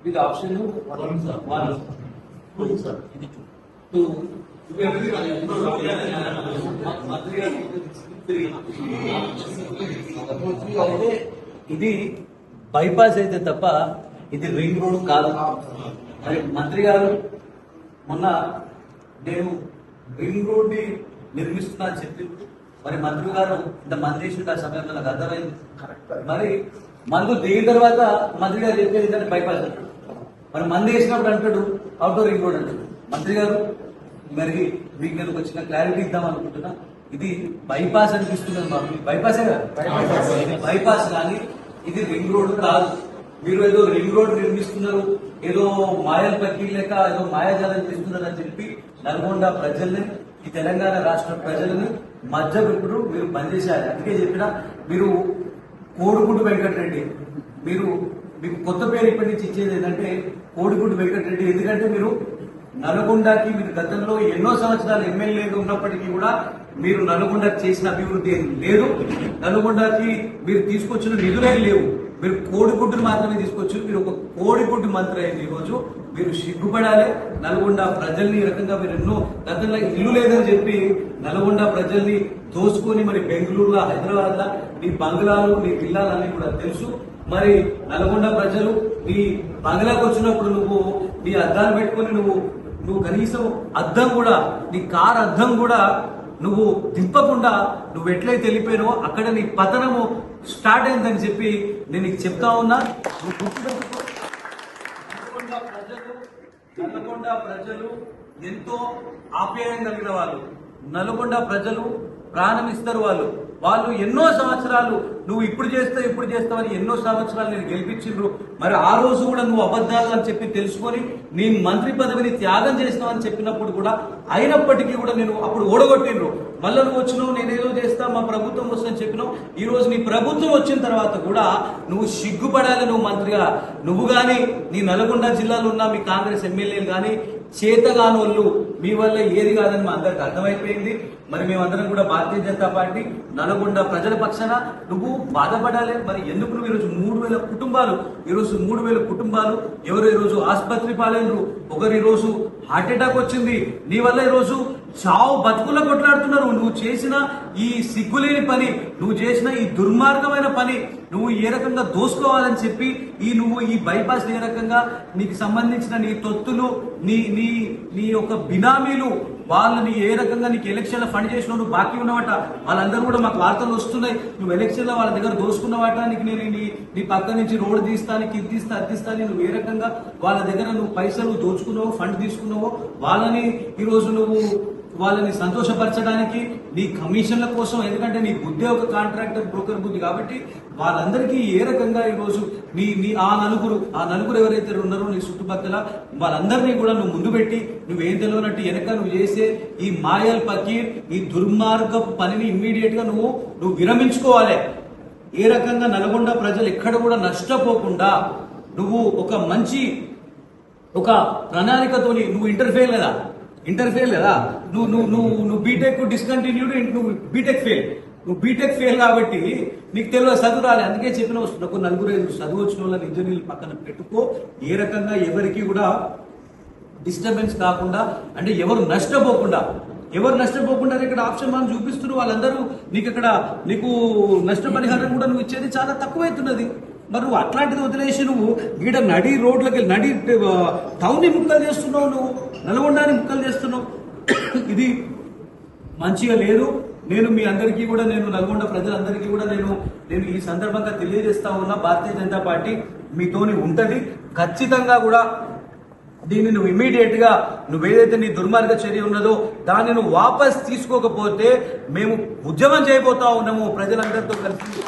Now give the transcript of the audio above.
with option one, two. అయితే ఇది bypass అయితే తప్ప ఇది రింగ్ రోడ్ కాదు మరి మంత్రి గారు మొన్న నేను రింగ్ రోడ్ని నిర్మిస్తున్నా చెప్పి మరి మంత్రి గారు ఇంత మంది ఆ సమయంలో నాకు అర్థమైంది మరి మందు దిగిన తర్వాత మంత్రి గారు చెప్పేది ఏంటంటే బైపాస్ అంటారు మరి మంది వేసినప్పుడు అంటాడు అవుట్డోర్ రింగ్ రోడ్ అంటాడు. మంత్రి గారు మరి మీకు నేను చిన్న క్లారిటీ ఇద్దాం అనుకుంటున్నా. ఇది బైపాస్ అనిపిస్తున్నది మాకు. బైపాసే కదా. బైపాస్ కానీ ఇది రింగ్ రోడ్ కాదు. మీరు ఏదో రింగ్ రోడ్ నిర్మిస్తున్నారు ఏదో మాయల పక్కి లేక ఏదో మాయాజాలం చేస్తున్నారు అని చెప్పి నల్గొండ ప్రజల్ని ఈ తెలంగాణ రాష్ట్ర ప్రజలని మధ్య ఇప్పుడు మీరు బంద్ చేశారు. అందుకే చెప్పిన మీరు కోడిగుడ్డు వెంకటరెడ్డి మీరు మీకు కొత్త పేరు ఇప్పటి నుంచి ఇచ్చేది ఏంటంటే కోడిగుడ్డు వెంకటరెడ్డి. ఎందుకంటే మీరు నల్గొండకి మీరు గతంలో ఎన్నో సంవత్సరాలు ఎమ్మెల్యేగా ఉన్నప్పటికీ కూడా మీరు నల్గొండకి చేసిన అభివృద్ధి ఏం లేదు. నల్గొండకి మీరు తీసుకొచ్చిన నిధులే లేవు. మీరు కోడిగుడ్డును మాత్రమే తీసుకొచ్చి మీరు ఒక కోడిగుడ్డు మంత్రి అయింది ఈరోజు. మీరు సిగ్గుపడాలి. నల్గొండ ప్రజల్ని ఈ రకంగా మీరు ఎన్నో గతంలో ఇల్లు లేదని చెప్పి నల్గొండ ప్రజల్ని దోసుకొని మరి బెంగళూరులో హైదరాబాద్లో మీ నీ బంగ్లాలు నీ విల్లాలు అన్ని కూడా తెలుసు. మరి నల్గొండ ప్రజలు నీ బంగ్లాకు వచ్చినప్పుడు నువ్వు నీ అద్దాలు పెట్టుకుని నువ్వు నువ్వు కనీసం అద్దం కూడా నీ కార్ అద్దం కూడా నువ్వు దింపకుండా నువ్వు ఎట్లయితే వెళ్ళిపోయినావో అక్కడ నీ పతనము స్టార్ట్ అయిందని చెప్పి నేను నీకు చెప్తా ఉన్నా. నువ్వు గుర్తుపెట్టుకో. నల్గొండ ప్రజలు నల్గొండ ప్రజలు ఎంతో ఆప్యాయం కలిగిన వాళ్ళు నల్గొండ ప్రజలు ప్రాణం ఇస్తారు వాళ్ళు. వాళ్ళు ఎన్నో సంవత్సరాలు నువ్వు ఇప్పుడు చేస్తావు ఇప్పుడు చేస్తావని ఎన్నో సంవత్సరాలు నేను గెలిపించిండ్రు. మరి ఆ రోజు కూడా నువ్వు అబద్ధాలు అని చెప్పి తెలుసుకొని నీ మంత్రి పదవిని త్యాగం చేస్తావు అని చెప్పినప్పుడు కూడా అయినప్పటికీ కూడా నేను అప్పుడు ఓడగొట్టిండ్రు. మళ్ళీ నువ్వు వచ్చినావు నేనేదో చేస్తా మా ప్రభుత్వం వస్తుందని చెప్పినావు. ఈ రోజు నీ ప్రభుత్వం వచ్చిన తర్వాత కూడా నువ్వు సిగ్గుపడాలి నువ్వు మంత్రిగా. నువ్వు కానీ నీ నల్గొండ జిల్లాలో ఉన్న మీ కాంగ్రెస్ ఎమ్మెల్యేలు కానీ చేతగానోళ్ళు మీ వల్ల ఏది కాదని మా అందరికి అర్థమైపోయింది. మరి మేమందరం కూడా భారతీయ జనతా పార్టీ నల్గొండ ప్రజల పక్షాన నువ్వు బాధపడాలి. మరి ఎందుకు నువ్వు ఈరోజు మూడు వేల కుటుంబాలు? ఈరోజు మూడు వేల కుటుంబాలు ఎవరు ఈరోజు ఆసుపత్రి పాలైనరు ఒకరు ఈరోజు హార్ట్ అటాక్ వచ్చింది. నీ వల్ల ఈరోజు చావు బతుకుల్లో కొట్లాడుతున్నారు. నువ్వు చేసిన ఈ సిగ్గులేని పని నువ్వు చేసిన ఈ దుర్మార్గమైన పని నువ్వు ఏ రకంగా దోసుకోవాలని చెప్పి ఈ నువ్వు ఈ బైపాస్ ఏ రకంగా నీకు సంబంధించిన నీ తొత్తులు నీ నీ నీ యొక్క బినామీలు వాళ్ళని ఏ రకంగా నీకు ఎలక్షన్లో ఫండ్ చేసిన నువ్వు బాకీ ఉన్నవాట వాళ్ళందరూ కూడా మాకు వార్తలు వస్తున్నాయి. నువ్వు ఎలక్షన్లో వాళ్ళ దగ్గర దోసుకున్నవాట నీకు నేను నీ నీ పక్క నుంచి రోడ్ తీస్తా నీకు ఇది తీస్తా అది తీస్తా నువ్వు ఏ రకంగా వాళ్ళ దగ్గర నువ్వు పైసలు దోచుకున్నావో ఫండ్ తీసుకున్నావో వాళ్ళని ఈరోజు నువ్వు వాళ్ళని సంతోషపరచడానికి నీ కమిషన్ల కోసం ఎందుకంటే నీ బుద్ధి ఒక కాంట్రాక్టర్ బ్రోకర్ బుద్ధి కాబట్టి వాళ్ళందరికీ ఏ రకంగా ఈరోజు నీ నీ ఆ నలుగురు ఆ నలుగురు ఎవరైతే ఉన్నారో నీ చుట్టుపక్కల వాళ్ళందరినీ కూడా నువ్వు ముందు పెట్టి నువ్వేం తెలియనట్టు వెనక నువ్వు చేసే ఈ మాయల్ పకీర్ ఈ దుర్మార్గపు పనిని ఇమ్మీడియట్గా నువ్వు నువ్వు విరమించుకోవాలి. ఏ రకంగా నల్గొండ ప్రజలు ఎక్కడ కూడా నష్టపోకుండా నువ్వు ఒక మంచి ఒక ప్రణాళికతోని నువ్వు ఇంటర్ఫేర్ కదా ఇంటర్ఫెయిల్ కదా? నువ్వు నువ్వు నువ్వు నువ్వు బీటెక్ డిస్కంటిన్యూడ్ నువ్వు బీటెక్ ఫెయిల్ నువ్వు బీటెక్ ఫెయిల్ కాబట్టి నీకు తెలియదు చదువు రాలి. అందుకే చెప్పిన వస్తున్నా కొన్ని నలుగురు ఐదు చదువు వచ్చిన వాళ్ళని ఇంజనీర్లు పక్కన పెట్టుకో. ఏ రకంగా ఎవరికి కూడా డిస్టర్బెన్స్ కాకుండా అంటే ఎవరు నష్టపోకుండా ఎవరు నష్టపోకుండా ఇక్కడ ఆప్షన్ మనం చూపిస్తున్నారు. వాళ్ళందరూ నీకు ఇక్కడ నీకు నష్టపరిహారం కూడా నువ్వు ఇచ్చేది చాలా తక్కువైతున్నది. మరి నువ్వు అట్లాంటిది వదిలేసి నువ్వు వీడ నడి రోడ్లకి నడి టౌన్ని ముక్కలు చేస్తున్నావు నువ్వు నల్గొండని ముక్కలు చేస్తున్నావు. ఇది మంచిగా లేదు. నేను మీ అందరికీ కూడా నేను నల్గొండ ప్రజలందరికీ కూడా నేను నేను ఈ సందర్భంగా తెలియజేస్తా ఉన్నా భారతీయ జనతా పార్టీ మీతోని ఉంటుంది. ఖచ్చితంగా కూడా దీన్ని నువ్వు ఇమీడియట్గా నువ్వేదైతే నువ్వు ఏదైతే నీ దుర్మార్గ చర్య ఉన్నదో దాన్ని నువ్వు వాపస్ తీసుకోకపోతే మేము ఉద్యమం చేయబోతా ఉన్నాము ప్రజలందరితో కలిసి.